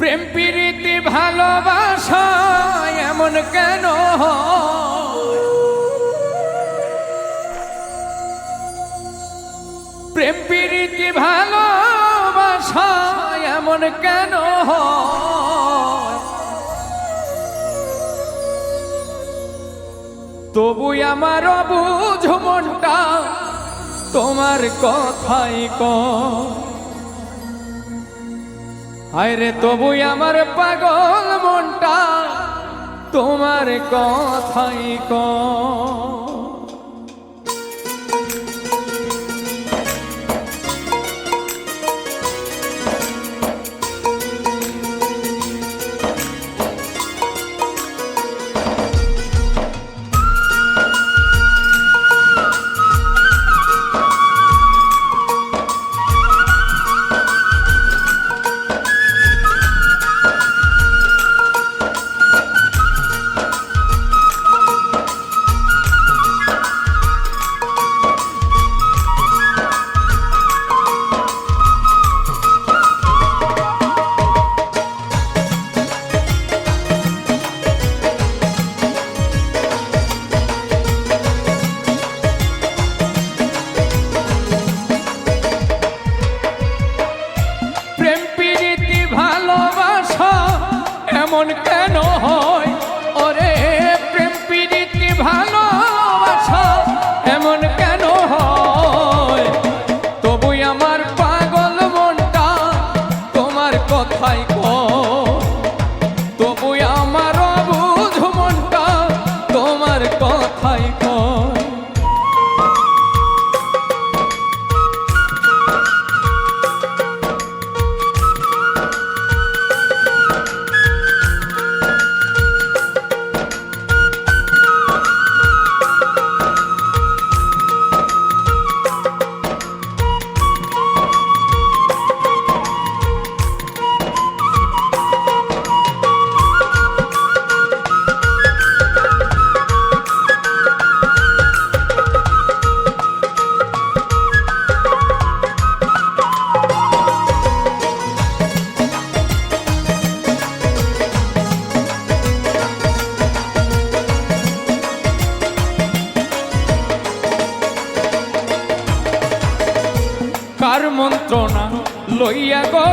প্রেম প্রীতি, ভালোবাসা এমন কেন? প্রেম প্রীতি, ভালোবাসা এমন কেন? তবু আমার বুঝ মনটা তোমার কথাই কয় হায় রে তবু আমার পাগল মনটা তোমার কথাই ক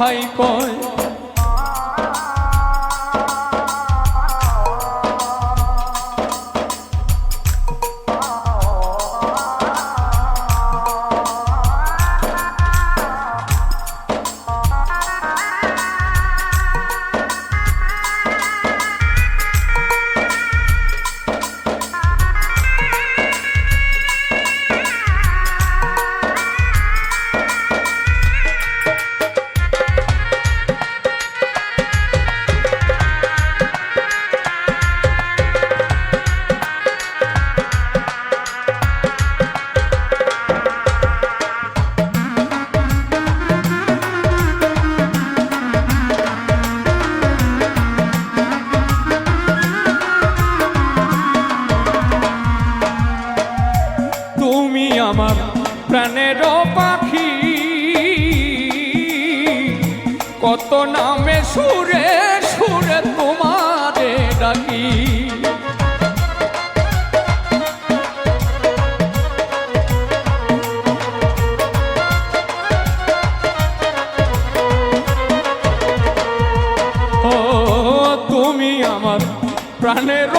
কথাই কয় প্রাণের পাখি। কত নামে সুরে সুরে তোমার ডাকি। প্রাণের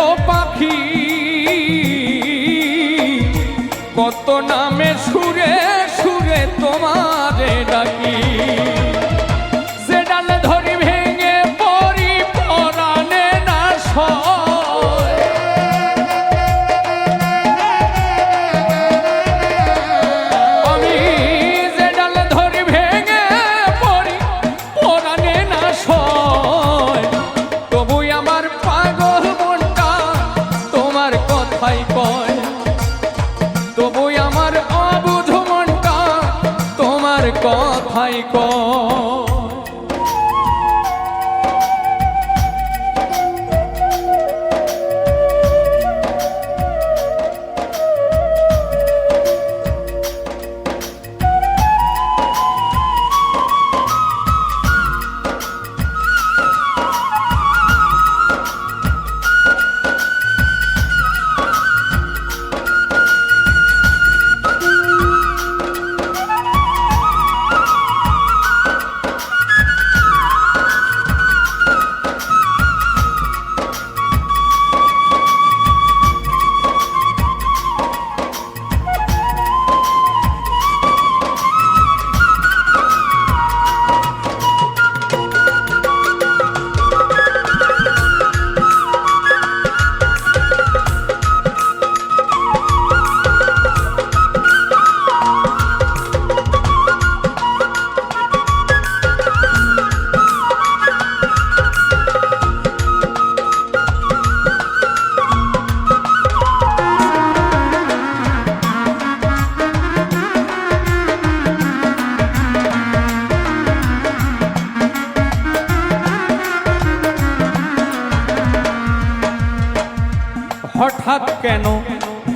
কেন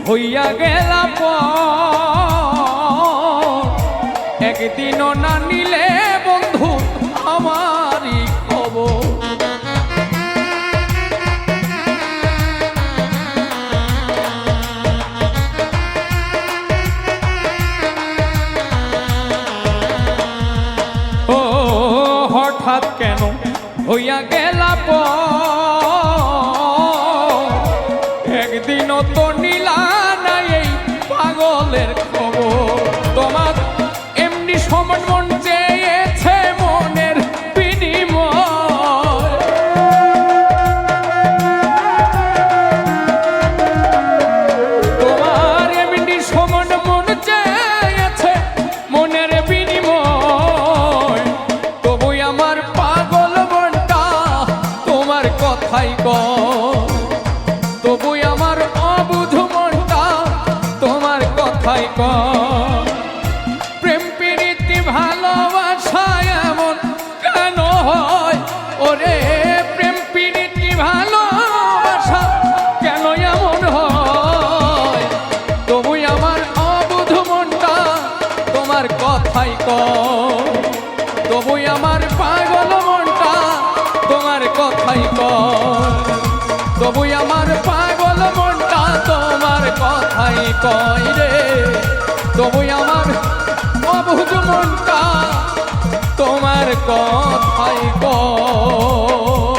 হইয়া গেলা একদিনও না নিলে বন্ধু আমারই খবর। ও, হঠাৎ কেন হইয়া গেলা পর? কথাই কয়। পাগল মনটা তোমার কথাই কয় রে। তবু আমার অবুজ মনটা তোমার কথাই কয়।